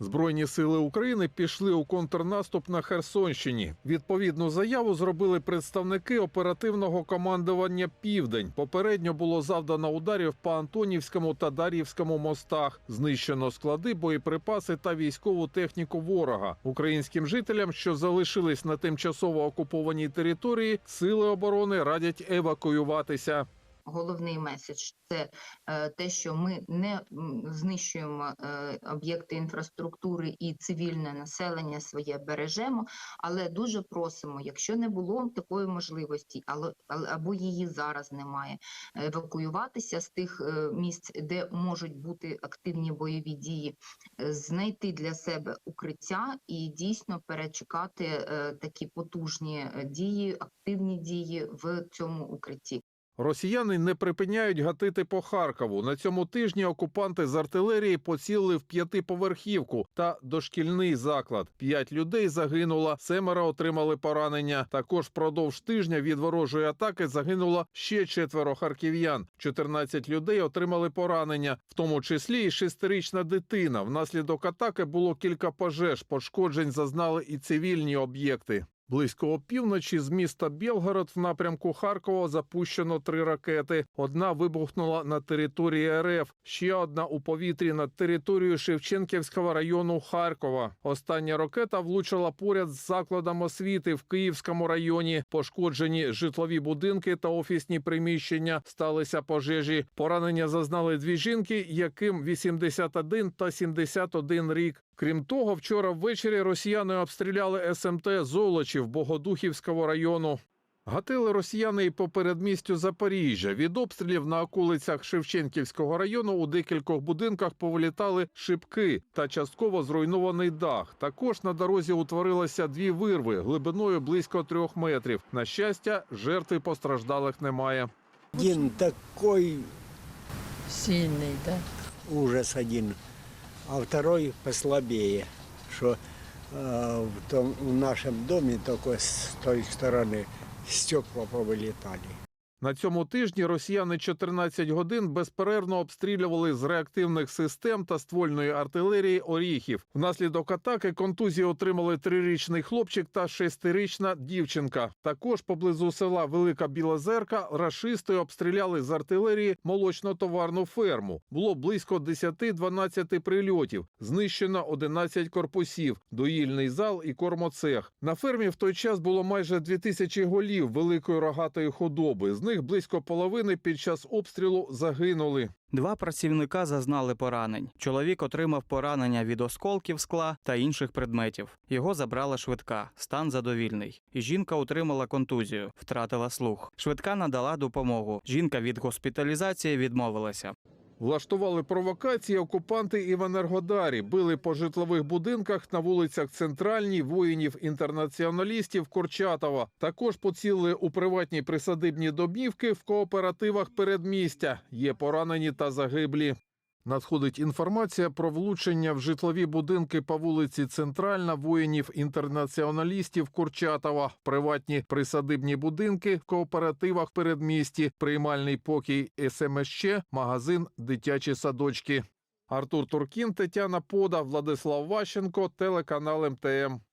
Збройні сили України пішли у контрнаступ на Херсонщині. Відповідну заяву зробили представники оперативного командування Південь. Попередньо було завдано ударів по Антонівському та Дар'ївському мостах. Знищено склади, боєприпаси та військову техніку ворога. Українським жителям, що залишились на тимчасово окупованій території, сили оборони радять евакуюватися. Головний меседж це е, те, що ми не знищуємо е, об'єкти інфраструктури і цивільне населення своє бережемо, але дуже просимо, якщо не було такої можливості, або її зараз немає, евакуюватися з тих е, місць, де можуть бути активні бойові дії, знайти для себе укриття і дійсно перечекати такі потужні дії, активні дії в цьому укритті. Росіяни не припиняють гатити по Харкову. На цьому тижні окупанти з артилерії поцілили в п'ятиповерхівку та дошкільний заклад. П'ять людей загинуло, семеро отримали поранення. Також впродовж тижня від ворожої атаки загинуло ще четверо харків'ян. 14 людей отримали поранення, в тому числі і шестирічна дитина. Внаслідок атаки було кілька пожеж. Пошкоджень зазнали і цивільні об'єкти. Близько опівночі з міста Білгород в напрямку Харкова запущено три ракети. Одна вибухнула на території РФ, ще одна у повітрі над територією Шевченківського району Харкова. Остання ракета влучила поряд з закладом освіти в Київському районі. Пошкоджені житлові будинки та офісні приміщення сталися пожежі. Поранення зазнали дві жінки, яким 81 та 71 рік. Крім того, вчора ввечері росіяни обстріляли СМТ Золочів Богодухівського району. Гатили росіяни і по передмістю Запоріжжя. Від обстрілів на околицях Шевченківського району у декількох будинках повилітали шибки та частково зруйнований дах. Також на дорозі утворилося дві вирви глибиною близько трьох метрів. На щастя, жертв постраждалих немає. Один такой Сильный, да? ужас один, а второй послабее, что э, в, том, в нашем доме только с той стороны стекла повылетали. На цьому тижні росіяни 14 годин безперервно обстрілювали з реактивних систем та ствольної артилерії оріхів. Внаслідок атаки контузії отримали трирічний хлопчик та шестирічна дівчинка. Також поблизу села Велика Білозерка рашисти обстріляли з артилерії молочно-товарну ферму. Було близько 10-12 прильотів. Знищено 11 корпусів, доїльний зал і кормоцех. На фермі в той час було майже 2000 голів великої рогатої худоби. Них близько половини під час обстрілу загинули. Два працівника зазнали поранень. Чоловік отримав поранення від осколків скла та інших предметів. Його забрала швидка, стан задовільний. Жінка отримала контузію, втратила слух. Швидка надала допомогу. Жінка від госпіталізації відмовилася. Влаштували провокації окупанти і в Енергодарі, били по житлових будинках на вулицях Центральній, воїнів-інтернаціоналістів Курчатова. Також поцілили у приватні присадибні домівки в кооперативах передмістя. Є поранені та загиблі. Надходить інформація про влучення в житлові будинки по вулиці Центральна воїнів-інтернаціоналістів Курчатова, приватні присадибні будинки в кооперативах передмісті, приймальний покій СМЩ, магазин, дитячі садочки. Артур Туркін, Тетяна Пода, Владислав Ващенко, телеканал МТМ.